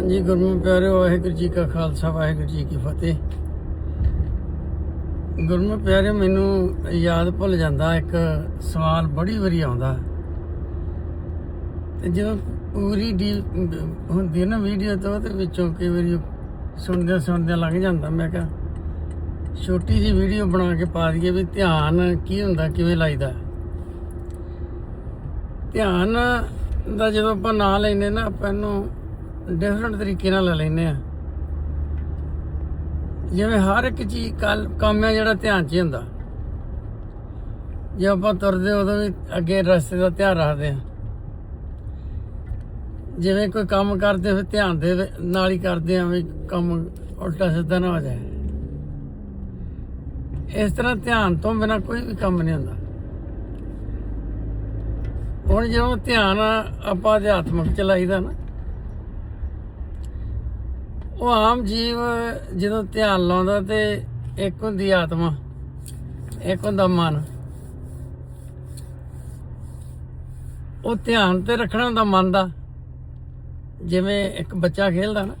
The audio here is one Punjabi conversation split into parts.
ਹਾਂਜੀ, ਗੁਰਮੁਖ ਪਿਆਰਿਓ, ਵਾਹਿਗੁਰੂ ਜੀ ਕਾ ਖਾਲਸਾ, ਵਾਹਿਗੁਰੂ ਜੀ ਕੀ ਫਤਿਹ। ਗੁਰਮੁਖ ਪਿਆਰਿਓ, ਮੈਨੂੰ ਯਾਦ ਭੁੱਲ ਜਾਂਦਾ, ਇੱਕ ਸਵਾਲ ਬੜੀ ਵਾਰੀ ਆਉਂਦਾ। ਤੇ ਜਦੋਂ ਪੂਰੀ ਡੀ ਹੁੰਦੀ ਨਾ ਵੀਡੀਓ, ਤੋਂ ਤੇ ਵਿੱਚੋਂ ਕਈ ਵਾਰੀ ਸੁਣਦੇ ਸੁਣਦੇ ਲੰਘ ਜਾਂਦਾ। ਮੈਂ ਕਿਹਾ, ਛੋਟੀ ਜੀ ਵੀਡੀਓ ਬਣਾ ਕੇ ਪਾ ਦਈਏ ਵੀ ਧਿਆਨ ਕੀ ਹੁੰਦਾ, ਕਿਵੇਂ ਲਾਈਦਾ। ਧਿਆਨ ਦਾ ਜਦੋਂ ਆਪਾਂ ਨਾਂ ਲੈਨੇ ਨਾ, ਆਪਾਂ ਇਹਨੂੰ ਡਿਫਰੈਂਟ ਤਰੀਕੇ ਨਾਲ ਲੈ ਲੈਨੇ ਆ। ਜਿਵੇਂ ਹਰ ਇੱਕ ਚੀਜ਼ ਕੱਲ ਕੰਮ ਹੈ ਜਿਹੜਾ ਧਿਆਨ 'ਚ ਹੀ ਹੁੰਦਾ। ਜੇ ਆਪਾਂ ਤੁਰਦੇ ਉਦੋਂ ਵੀ ਅੱਗੇ ਰਸਤੇ ਦਾ ਧਿਆਨ ਰੱਖਦੇ ਆ। ਜਿਵੇਂ ਕੋਈ ਕੰਮ ਕਰਦੇ ਫਿਰ ਧਿਆਨ ਦੇ ਨਾਲ ਹੀ ਕਰਦੇ ਆ ਵੀ ਕੰਮ ਉਲਟਾ ਸਿੱਧਾ ਨਾ ਹੋ ਜਾਏ। ਇਸ ਤਰ੍ਹਾਂ ਧਿਆਨ ਤੋਂ ਬਿਨਾ ਕੋਈ ਵੀ ਕੰਮ ਨਹੀਂ ਹੁੰਦਾ। ਹੁਣ ਜਦੋਂ ਧਿਆਨ ਆਪਾਂ ਅਧਿਆਤਮਕ ਚਲਾਈਦਾ ਨਾ ਉਹ ਆਮ ਜੀਵ ਜਦੋਂ ਧਿਆਨ ਲਾਉਂਦਾ ਤੇ ਇੱਕ ਹੁੰਦੀ ਆਤਮਾ, ਇੱਕ ਹੁੰਦਾ ਮਨ। ਉਹ ਧਿਆਨ ਤੇ ਰੱਖਣਾ ਹੁੰਦਾ ਮਨ ਦਾ। ਜਿਵੇਂ ਇੱਕ ਬੱਚਾ ਖੇਲਦਾ ਨਾ,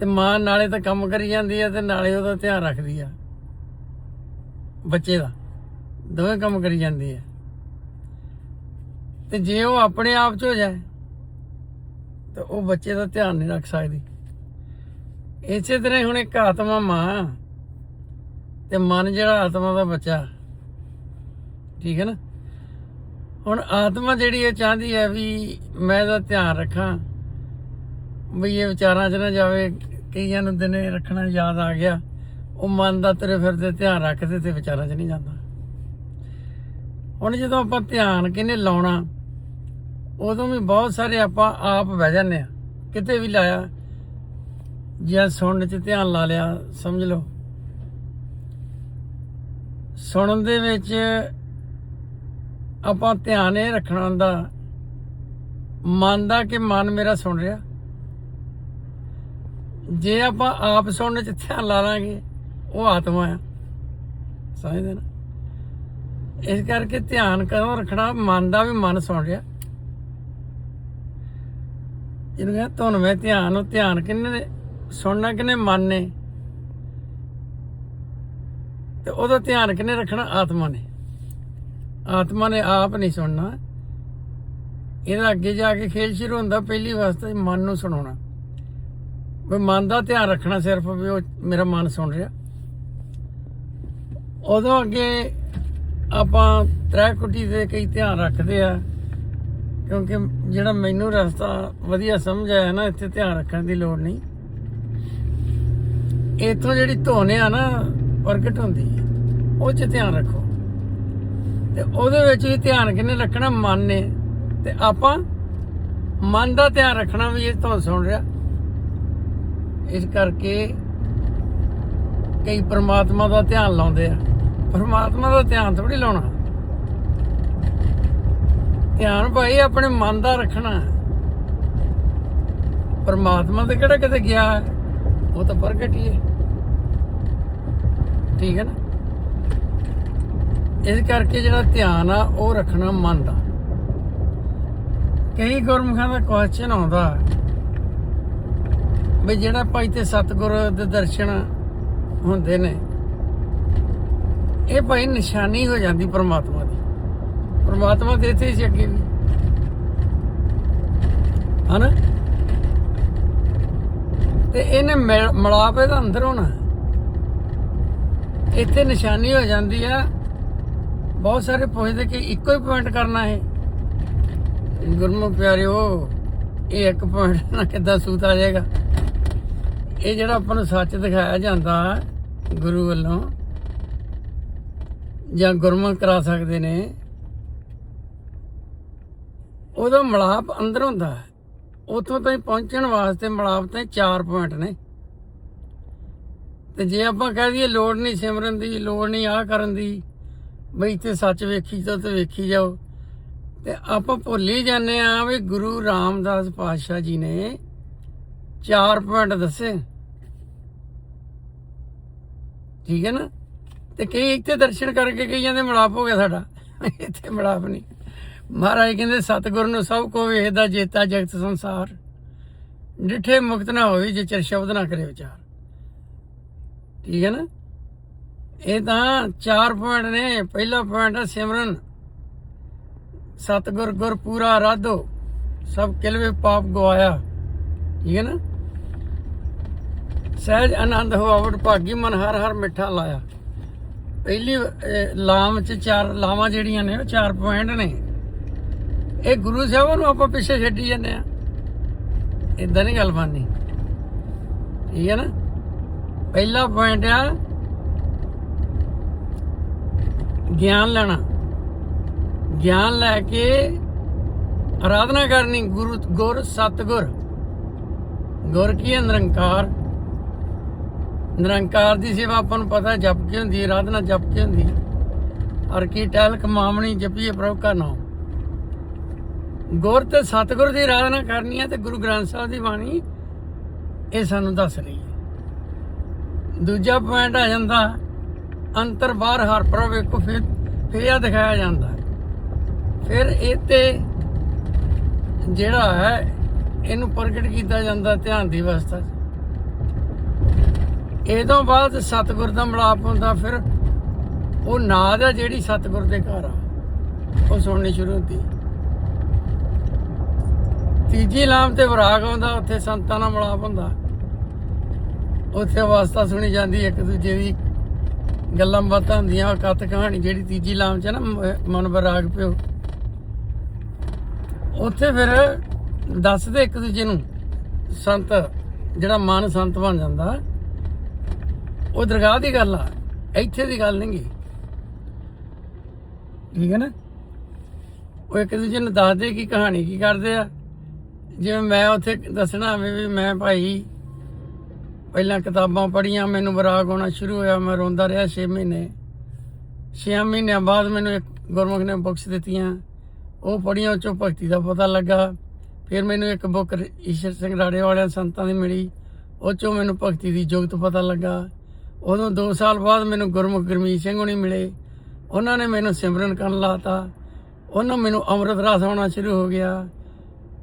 ਤੇ ਮਾਂ ਨਾਲੇ ਤਾਂ ਕੰਮ ਕਰੀ ਜਾਂਦੀ ਹੈ ਤੇ ਨਾਲੇ ਉਹਦਾ ਧਿਆਨ ਰੱਖਦੀ ਆ। ਬੱਚੇ ਦਾ, ਦੋਵੇਂ ਕੰਮ ਕਰੀ ਜਾਂਦੀ ਹੈ ਤੇ ਜੇ ਉਹ ਆਪਣੇ ਆਪ ਚ ਹੋ ਜਾਏ ਤਾਂ ਉਹ ਬੱਚੇ ਦਾ ਧਿਆਨ ਨਹੀਂ ਰੱਖ ਸਕਦੀ। ਇਸੇ ਤਰ੍ਹਾਂ ਹੁਣ ਇੱਕ ਆਤਮਾ ਮਾਂ ਤੇ ਮਨ ਜਿਹੜਾ ਆਤਮਾ ਦਾ ਬੱਚਾ। ਠੀਕ ਹੈ ਨਾ? ਹੁਣ ਆਤਮਾ ਜਿਹੜੀ ਇਹ ਚਾਹੁੰਦੀ ਹੈ ਵੀ ਮੈਂ ਇਹਦਾ ਧਿਆਨ ਰੱਖਾਂ। ਵੀ ਇਹ ਵਿਚਾਰਾਂ 'ਚ ਨਾ ਜਾਵੇ, ਕਈਆਂ ਨੂੰ ਦਿਨੇ ਰੱਖਣਾ ਯਾਦ ਆ ਗਿਆ। ਉਹ ਮਨ ਦਾ ਤੇਰੇ ਫਿਰਦੇ ਧਿਆਨ ਰੱਖਦੇ ਤੇ ਵਿਚਾਰਾਂ 'ਚ ਨਹੀਂ ਜਾਂਦਾ। ਹੁਣ ਜਦੋਂ ਆਪਾਂ ਧਿਆਨ ਕਿਨੇ ਲਾਉਣਾ? ਉਦੋਂ ਵੀ ਬਹੁਤ ਸਾਰੇ ਆਪਾਂ ਆਪ ਬਹਿ ਜਾਂਦੇ ਆ ਕਿਤੇ ਵੀ ਲਾਇਆ, ਜਾਂ ਸੁਣਨ 'ਚ ਧਿਆਨ ਲਾ ਲਿਆ, ਸਮਝ ਲਓ। ਸੁਣਨ ਦੇ ਵਿੱਚ ਆਪਾਂ ਧਿਆਨ ਇਹ ਰੱਖਣਾ ਹੁੰਦਾ, ਮਨ ਦਾ ਕਿ ਮਨ ਮੇਰਾ ਸੁਣ ਰਿਹਾ। ਜੇ ਆਪਾਂ ਆਪ ਸੁਣਨ 'ਚ ਧਿਆਨ ਲਾ ਲਾਂਗੇ, ਉਹ ਆਤਮਾ ਆ। ਸਮਝਦੇ ਨਾ? ਇਸ ਕਰਕੇ ਧਿਆਨ ਕਦੋਂ ਰੱਖਣਾ, ਮਨ ਦਾ ਵੀ ਮਨ ਸੁਣ ਰਿਹਾ। ਜਿਹਨੂੰ ਕਹਿੰਦਾ ਤੁਹਾਨੂੰ ਮੈਂ ਧਿਆਨ ਉਹ ਧਿਆਨ ਕਿੰਨੇ ਨੇ ਸੁਣਨਾ ਕਿੰਨੇ ਮਨ ਨੇ। ਤੇ ਉਹਦਾ ਧਿਆਨ ਕਿੰਨੇ ਰੱਖਣਾ ਆਤਮਾ ਨੇ। ਆਤਮਾ ਨੇ ਆਪ ਨਹੀਂ ਸੁਣਨਾ। ਇਹਦਾ ਅੱਗੇ ਜਾ ਕੇ ਖੇਲ ਸ਼ੁਰੂ ਹੁੰਦਾ, ਪਹਿਲੀ ਵਾਸਤੇ ਮਨ ਨੂੰ ਸੁਣਾਉਣਾ। ਵੀ ਮਨ ਦਾ ਧਿਆਨ ਰੱਖਣਾ ਸਿਰਫ ਵੀ ਉਹ ਮੇਰਾ ਮਨ ਸੁਣ ਰਿਹਾ। ਉਦੋਂ ਅੱਗੇ ਆਪਾਂ ਤ੍ਰੈ ਕੁਟੀ ਦੇ ਕਈ ਧਿਆਨ ਰੱਖਦੇ ਆ। ਕਿਉਂਕਿ ਜਿਹੜਾ ਮੈਨੂੰ ਰਸਤਾ ਵਧੀਆ ਸਮਝ ਆਇਆ ਨਾ, ਇੱਥੇ ਧਿਆਨ ਰੱਖਣ ਦੀ ਲੋੜ ਨਹੀਂ। ਇਥੋਂ ਜਿਹੜੀ ਧੁਨ ਆ ਨਾ, ਪ੍ਰਗਟ ਹੁੰਦੀ ਹੈ। ਉਹ 'ਚ ਧਿਆਨ ਰੱਖੋ। ਤੇ ਉਹਦੇ ਵਿੱਚ ਵੀ ਧਿਆਨ ਕਿੰਨੇ ਰੱਖਣਾ? ਮਨ ਨੇ। ਤੇ ਆਪਾਂ ਮਨ ਦਾ ਧਿਆਨ ਰੱਖਣਾ ਵੀ ਇਹ ਧੁਨ ਸੁਣ ਰਿਹਾ। ਇਸ ਕਰਕੇ ਕਈ ਪ੍ਰਮਾਤਮਾ ਦਾ ਧਿਆਨ ਲਾਉਂਦੇ ਆ। ਪਰਮਾਤਮਾ ਦਾ ਧਿਆਨ ਥੋੜੀ ਲਾਉਣਾ। ਧਿਆਨ ਭਾਈ, ਆਪਣੇ ਮਨ ਦਾ ਰੱਖਣਾ ਪਰਮਾਤਮਾ ਤੇ ਕਿਹੜਾ ਕਿਤੇ ਗਿਆ ਉਹ ਤਾਂ ਪ੍ਰਗਟ ਹੀ ਹੈ। ਠੀਕ ਹੈ ਨਾ? ਇਸ ਕਰਕੇ ਜਿਹੜਾ ਧਿਆਨ ਆ, ਉਹ ਰੱਖਣਾ ਮਨ ਦਾ। ਕਈ ਗੁਰਮੁਖਾਂ ਦਾ ਕੁਐਸਚਨ ਆਉਂਦਾ ਵੀ ਜਿਹੜਾ ਭਾਈ ਤੇ ਸਤਿਗੁਰ ਦੇ ਦਰਸ਼ਨ ਹੁੰਦੇ ਨੇ, ਇਹ ਭਾਈ ਨਿਸ਼ਾਨੀ ਹੋ ਜਾਂਦੀ ਪਰਮਾਤਮਾ ਦੀ। ਪਰਮਾਤਮਾ ਦੇ ਇੱਥੇ ਹੀ ਸੀ ਅੱਗੇ ਵੀ। ਹਨਾ? ਤੇ ਇਹਨੇ ਮਿਲ- ਮਿਲਾਪ ਇਹਦਾ ਅੰਦਰ ਹੋਣਾ। ਇੱਥੇ ਨਿਸ਼ਾਨੀ ਹੋ ਜਾਂਦੀ ਆ। ਬਹੁਤ ਸਾਰੇ ਪੁੱਛਦੇ ਕਿ ਇੱਕੋ ਹੀ ਪੁਆਇੰਟ ਕਰਨਾ ਹੈ ਗੁਰਮੁਖ ਪਿਆਰਿਓ, ਇਹ ਇੱਕ ਪੁਆਇੰਟ ਨਾਲ ਕਿੱਦਾਂ ਸੂਤ ਆ ਜਾਏਗਾ? ਇਹ ਜਿਹੜਾ ਆਪਾਂ ਨੂੰ ਸੱਚ ਦਿਖਾਇਆ ਜਾਂਦਾ ਗੁਰੂ ਵੱਲੋਂ ਜਾਂ ਗੁਰਮੁਖ ਕਰਾ ਸਕਦੇ ਨੇ ਉਹਦਾ ਮਲਾਪ ਅੰਦਰ ਹੁੰਦਾ ਹੈ। ਉਥੋਂ ਤਾਈਂ ਪਹੁੰਚਣ ਵਾਸਤੇ ਮਲਾਪ ਤੇ 4 ਪੁਆਇੰਟ ਨੇ। ਤੇ ਜੇ ਆਪਾਂ ਕਹਿ ਦਈਏ ਲੋੜ ਨਹੀਂ ਸਿਮਰਨ ਦੀ, ਲੋੜ ਨਹੀਂ ਆ ਕਰਨ ਦੀ, ਬਈ ਇੱਥੇ ਸੱਚ ਵੇਖੀ ਜਾਓ ਤੇ ਵੇਖੀ ਜਾਓ। ਤੇ ਆਪਾਂ ਭੁੱਲ ਹੀ ਜਾਂਦੇ ਆ ਵੀ ਗੁਰੂ ਰਾਮਦਾਸ ਪਾਤਸ਼ਾਹ ਜੀ ਨੇ 4 ਪੁਆਇੰਟ ਦੱਸੇ। ਠੀਕ ਹੈ ਨਾ? ਤੇ ਕਈ ਇੱਥੇ ਦਰਸ਼ਨ ਕਰਕੇ ਕਈਆਂ ਦੇ ਮਲਾਪ ਹੋ ਗਿਆ ਸਾਡਾ। ਇੱਥੇ ਮਲਾਪ ਨਹੀਂ। ਮਹਾਰਾਜ ਕਹਿੰਦੇ ਸਤਿਗੁਰ ਨੂੰ ਸਭ ਕੋ ਵੇਖਦਾ ਜੇਤਾ ਜਗਤ ਸੰਸਾਰ। ਡਿਠੇ ਮੁਕਤ ਨਾ ਹੋਵੇ ਜੇ ਚਿਰ ਸ਼ਬਦ ਨਾ ਕਰੇ ਵਿਚਾਰ। ਠੀਕ ਹੈ ਨਾ? ਇਹ ਤਾਂ ਚਾਰ ਪੁਆਇੰਟ ਨੇ। ਪਹਿਲਾ ਪੁਆਇੰਟ ਹੈ ਸਿਮਰਨ। ਸਤਗੁਰ ਗੁਰ ਪੂਰਾ ਰਾਧੋ ਸਭ ਕਿਲਵੇ ਪਾਪ ਗਵਾਇਆ। ਠੀਕ ਹੈ ਨਾ? ਸਹਿਜ ਆਨੰਦ ਹੋਵਟ ਭਾਗੀ ਮਨ ਹਰ ਹਰ ਮਿੱਠਾ ਲਾਇਆ। ਪਹਿਲੀ ਅਹ, ਲਾਮ ਚ ਚਾਰ ਲਾਵਾਂ ਜਿਹੜੀਆਂ ਨੇ ਉਹ ਚਾਰ ਪੁਆਇੰਟ ਨੇ। ਇਹ ਗੁਰੂ ਸਾਹਿਬਾਂ ਨੂੰ ਆਪਾਂ ਪਿੱਛੇ ਛੱਡੀ ਜਾਂਦੇ ਆ। ਇਦਾਂ ਨਹੀਂ ਗੱਲ ਬਣਨੀ। ਠੀਕ ਹੈ ਨਾ? ਪਹਿਲਾ ਪੁਆਇੰਟ ਆ, ਗਿਆਨ ਲੈਣਾ। ਗਿਆਨ ਲੈ ਕੇ ਆਰਾਧਨਾ ਕਰਨੀ, ਗੁਰੂ, ਗੁਰ, ਸਤਗੁਰ। ਗੁਰ ਕੀ ਹੈ? ਨਿਰੰਕਾਰ। ਨਿਰੰਕਾਰ ਦੀ ਸੇਵਾ ਆਪਾਂ ਨੂੰ ਪਤਾ, ਜਪ ਕੇ ਹੁੰਦੀ ਆਰਾਧਨਾ ਜਪ ਕੇ ਹੁੰਦੀ। ਹੈ ਹਰ ਕੀ ਟਹਿਲ ਕਮਾਵਣੀ ਜਪੀਏ ਪ੍ਰਭੂ ਕਾ ਨਾਮ। ਗੁਰ ਤੇ ਸਤਿਗੁਰ ਦੀ ਆਰਾਧਨਾ ਕਰਨੀ ਹੈ ਤੇ ਗੁਰੂ ਗ੍ਰੰਥ ਸਾਹਿਬ ਦੀ ਬਾਣੀ ਇਹ ਸਾਨੂੰ ਦੱਸ ਰਹੀ ਹੈ। ਦੂਜਾ ਪੁਆਇੰਟ ਆ ਜਾਂਦਾ, ਅੰਤਰ ਬਾਹਰ ਹਰ ਪ੍ਰਭ ਇੱਕੋ ਫਿਰ ਫਿਰ ਦਿਖਾਇਆ ਜਾਂਦਾ। ਫਿਰ ਇਹ ਤੇ ਜਿਹੜਾ ਹੈ, ਇਹਨੂੰ ਪ੍ਰਗਟ ਕੀਤਾ ਜਾਂਦਾ ਧਿਆਨ ਦੀ ਅਵਸਥਾ 'ਚ। ਇਹ ਤੋਂ ਬਾਅਦ ਸਤਿਗੁਰ ਦਾ ਮਿਲਾਪ ਹੁੰਦਾ, ਫਿਰ ਉਹ ਨਾਦ ਹੈ ਜਿਹੜੀ ਸਤਿਗੁਰ ਦੇ ਘਰ ਆ। ਉਹ ਸੁਣਨੀ ਸ਼ੁਰੂ ਹੁੰਦੀ। ਤੀਜੀ ਲਾਮ ਤੇ ਵਿਰਾਗ ਆਉਂਦਾ, ਉੱਥੇ ਸੰਤਾਂ ਨਾਲ ਮਿਲਾਪ ਹੁੰਦਾ। ਉੱਥੇ ਵਾਸਤਾ ਸੁਣੀ ਜਾਂਦੀ, ਇੱਕ ਦੂਜੇ ਦੀ ਗੱਲਾਂ ਬਾਤਾਂ ਹੁੰਦੀਆਂ ਕੱਤ ਕਹਾਣੀ, ਜਿਹੜੀ ਤੀਜੀ ਲਾਮ ਚ ਨਾ ਮਨ ਵਿਰਾਗ ਪਿਓ। ਉੱਥੇ ਫਿਰ ਦੱਸਦੇ ਇੱਕ ਦੂਜੇ ਨੂੰ, ਸੰਤ, ਜਿਹੜਾ ਮਨ ਸੰਤ ਬਣ ਜਾਂਦਾ। ਉਹ ਦਰਗਾਹ ਦੀ ਗੱਲ ਆ, ਇੱਥੇ ਦੀ ਗੱਲ ਨਹੀਂਗੀ। ਠੀਕ ਹੈ ਨਾ? ਉਹ ਇੱਕ ਦੂਜੇ ਨੂੰ ਦੱਸਦੇ ਕਿ ਕਹਾਣੀ, ਕੀ ਕਰਦੇ ਆ। ਜਿਵੇਂ ਮੈਂ ਉੱਥੇ ਦੱਸਣਾ ਹੋਵੇ ਵੀ ਮੈਂ ਭਾਈ ਪਹਿਲਾਂ ਕਿਤਾਬਾਂ ਪੜ੍ਹੀਆਂ, ਮੈਨੂੰ ਵਿਰਾਗ ਆਉਣਾ ਸ਼ੁਰੂ ਹੋਇਆ, ਮੈਂ ਰੋਂਦਾ ਰਿਹਾ 6 ਮਹੀਨੇ। 6 ਮਹੀਨਿਆਂ ਬਾਅਦ ਮੈਨੂੰ ਇੱਕ ਗੁਰਮੁਖ ਨੇ ਬੁੱਕਸ ਦਿੱਤੀਆਂ। ਉਹ ਪੜ੍ਹੀਆਂ, ਉਹ ਚੋਂ ਭਗਤੀ ਦਾ ਪਤਾ ਲੱਗਾ। ਫਿਰ ਮੈਨੂੰ ਇੱਕ ਬੁੱਕ ਈਸ਼ਰ ਸਿੰਘ ਰਾੜੇ ਵਾਲਿਆਂ ਸੰਤਾਂ ਦੀ ਮਿਲੀ। ਉਹ ਚੋਂ ਮੈਨੂੰ ਭਗਤੀ ਦੀ ਜੁਗਤ ਪਤਾ ਲੱਗਾ। ਉਦੋਂ 2 ਸਾਲ ਬਾਅਦ ਮੈਨੂੰ ਗੁਰਮੁਖ ਗੁਰਮੀਤ ਸਿੰਘ ਹੋਣੀ ਮਿਲੇ। ਉਹਨਾਂ ਨੇ ਮੈਨੂੰ ਸਿਮਰਨ ਕਰਨ ਲਾਤਾ। ਉਹਨਾਂ ਮੈਨੂੰ ਅੰਮ੍ਰਿਤ ਰਸ ਆਉਣਾ ਸ਼ੁਰੂ ਹੋ ਗਿਆ।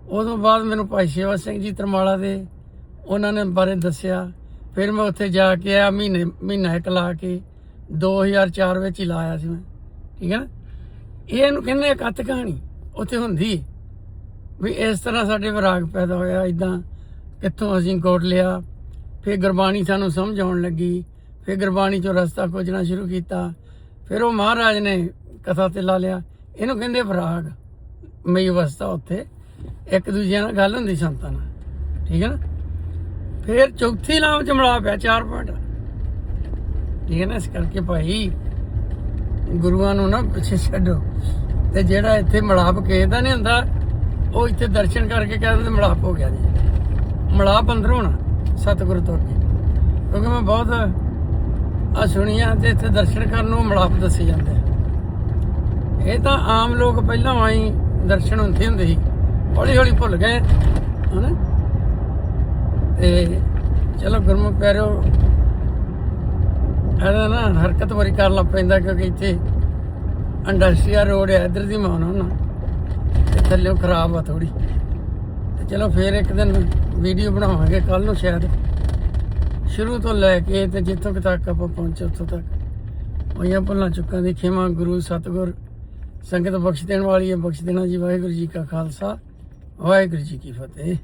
ਉਦੋਂ ਬਾਅਦ ਮੈਨੂੰ ਭਾਈ ਸ਼ੇਵਾ ਸਿੰਘ ਜੀ ਤਰਮਾਲਾ ਦੇ ਉਹਨਾਂ ਨੇ ਬਾਰੇ ਦੱਸਿਆ। ਫਿਰ ਮੈਂ ਉੱਥੇ ਜਾ ਕੇ ਆ ਮਹੀਨੇ, ਮਹੀਨਾ ਇੱਕ ਲਾ ਕੇ 2004 ਵਿੱਚ ਹੀ ਲਾਇਆ ਸੀ ਮੈਂ। ਠੀਕ ਹੈ ਨਾ? ਇਹਨੂੰ ਕਹਿੰਦੇ ਆ ਕੱਤ ਕਹਾਣੀ। ਉੱਥੇ ਹੁੰਦੀ ਵੀ ਇਸ ਤਰ੍ਹਾਂ ਸਾਡੇ ਵਿਰਾਗ ਪੈਦਾ ਹੋਇਆ ਇਦਾਂ ਕਿੱਥੋਂ ਅਸੀਂ ਕੋਟ ਲਿਆ। ਫਿਰ ਗੁਰਬਾਣੀ ਸਾਨੂੰ ਸਮਝ ਆਉਣ ਲੱਗੀ। ਫਿਰ ਗੁਰਬਾਣੀ ਚੋਂ ਰਸਤਾ ਖੋਜਣਾ ਸ਼ੁਰੂ ਕੀਤਾ। ਫਿਰ ਉਹ ਮਹਾਰਾਜ ਨੇ ਕਥਾ ਤੇ ਲਾ ਲਿਆ। ਇਹਨੂੰ ਕਹਿੰਦੇ ਵਿਰਾਗ। ਮਈ ਅਵਸਥਾ ਉੱਥੇ। ਇੱਕ ਦੂਜੇ ਨਾਲ ਗੱਲ ਹੁੰਦੀ ਸੰਤਾਂ ਨਾਲ, ਠੀਕ ਹੈ ਨਾ? ਫਿਰ ਚੌਥੀ ਲਾਮ ਚ ਮਿਲਾ ਪਿਆ ਚਾਰ ਪੁਆਇੰਟ। ਠੀਕ ਹੈ ਨਾ? ਇਸ ਕਰਕੇ ਭਾਈ ਗੁਰੂਆਂ ਨੂੰ ਨਾ ਪਿੱਛੇ ਛੱਡੋ। ਤੇ ਜਿਹੜਾ ਇੱਥੇ ਮਿਲਾਪ ਕਿਸੇ ਦਾ ਨਹੀਂ ਹੁੰਦਾ, ਉਹ ਇੱਥੇ ਦਰਸ਼ਨ ਕਰਕੇ ਕਹਿੰਦੇ ਮਿਲਾਪ ਹੋ ਗਿਆ ਜੀ। ਮਿਲਾਪ ਅੰਦਰ ਹੋਣਾ, ਸਤਿਗੁਰੂ ਤੋਂ ਅੱਗੇ। ਕਿਉਂਕਿ ਮੈਂ ਬਹੁਤ ਆ ਸੁਣੀਆਂ ਤੇ ਇੱਥੇ ਦਰਸ਼ਨ ਕਰਨ ਨੂੰ ਮਿਲਾਪ ਦੱਸੇ ਜਾਂਦੇ ਇਹ ਤਾਂ ਆਮ ਲੋਕ ਪਹਿਲਾਂ ਆਈ ਦਰਸ਼ਨ ਹੁੰਦੇ ਹੁੰਦੇ ਸੀ। ਹੌਲੀ ਹੌਲੀ ਭੁੱਲ ਗਏ, ਹਨਾ? ਤੇ ਚਲੋ ਗੁਰਮੁਖ ਪਿਆਰਿਓ, ਇਹਦਾ ਨਾ ਹਰਕਤ ਬੜੀ ਕਰਨ ਲੱਗ ਪੈਂਦਾ ਕਿਉਂਕਿ ਇੱਥੇ ਇੰਡਸਟਰੀਆ ਰੋਡ ਹੈ ਇਧਰ ਦੀ ਮਾਨ ਨਾ। ਤੇ ਥੱਲੇ ਖਰਾਬ ਆ ਥੋੜੀ ਤੇ ਚਲੋ ਫੇਰ ਇੱਕ ਦਿਨ ਵੀਡੀਓ ਬਣਾਵਾਂਗੇ ਕੱਲ ਨੂੰ ਸ਼ਾਇਦ। ਸ਼ੁਰੂ ਤੋਂ ਲੈ ਕੇ ਤੇ ਜਿੱਥੋਂ ਤੱਕ ਆਪਾਂ ਪਹੁੰਚੇ ਉੱਥੋਂ ਤੱਕ। ਹੋਈਆਂ ਭੁੱਲਾਂ ਚੁੱਕਾਂ ਦੀ ਖਿਮਾ ਗੁਰੂ ਸਤਿਗੁਰ, ਸੰਗਤ ਬਖਸ਼ ਦੇਣ ਵਾਲੀ ਹੈ ਬਖਸ਼ ਦੇਣਾ ਜੀ ਵਾਹਿਗੁਰੂ ਜੀ ਕਾ ਖਾਲਸਾ। ਵਾਹਿਗੁਰੂ ਜੀ ਕੀ ਫਤਿਹ